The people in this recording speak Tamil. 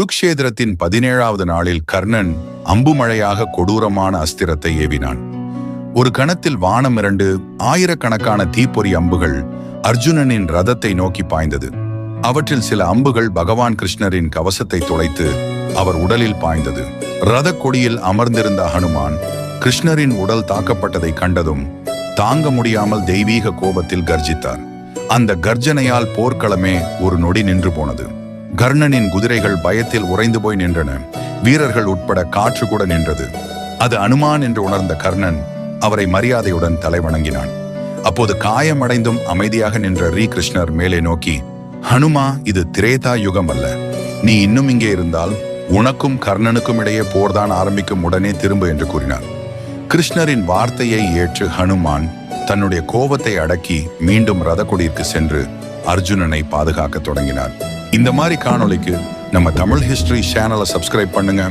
குருக்ஷேத்திரத்தின் பதினேழாவது நாளில் கர்ணன் அம்புமழையாக கொடூரமான அஸ்திரத்தை ஏவினான். ஒரு கணத்தில் வானம் இரண்டு ஆயிரக்கணக்கான தீப்பொறி அம்புகள் அர்ஜுனனின் ரதத்தை நோக்கி பாய்ந்தது. அவற்றில் சில அம்புகள் பகவான் கிருஷ்ணரின் கவசத்தை துளைத்து அவர் உடலில் பாய்ந்தது. ரத கொடியில் அமர்ந்திருந்த ஹனுமான் கிருஷ்ணரின் உடல் தாக்கப்பட்டதை கண்டதும் தாங்க முடியாமல் தெய்வீக கோபத்தில் கர்ஜித்தார். அந்த கர்ஜனையால் போர்க்களமே ஒரு நொடி நின்று போனது. கர்ணனின் குதிரைகள் பயத்தில் உறைந்து போய் நின்றன. வீரர்கள் உட்பட காற்று கூட நின்றது. அது அனுமான் என்று உணர்ந்த கர்ணன் அவரை மரியாதையுடன் தலைவணங்கினான். அப்போது காயமடைந்தும் அமைதியாக நின்ற ரீ கிருஷ்ணர் மேலே நோக்கி ஹனுமா இது திரேதா யுகம் அல்ல. நீ இன்னும் இங்கே இருந்தால் உனக்கும் கர்ணனுக்கும் இடையே போர்தான் ஆரம்பிக்கும் உடனே திரும்பு என்று கூறினார். கிருஷ்ணரின் வார்த்தையை ஏற்று ஹனுமான் தன்னுடைய கோபத்தை அடக்கி மீண்டும் ரதக்குடியிற்கு சென்று அர்ஜுனனை பாதுகாக்க தொடங்கினார். இந்த மாதிரி காணொளிக்கு நம்ம தமிழ் ஹிஸ்டரி சேனலை சப்ஸ்கிரைப் பண்ணுங்க.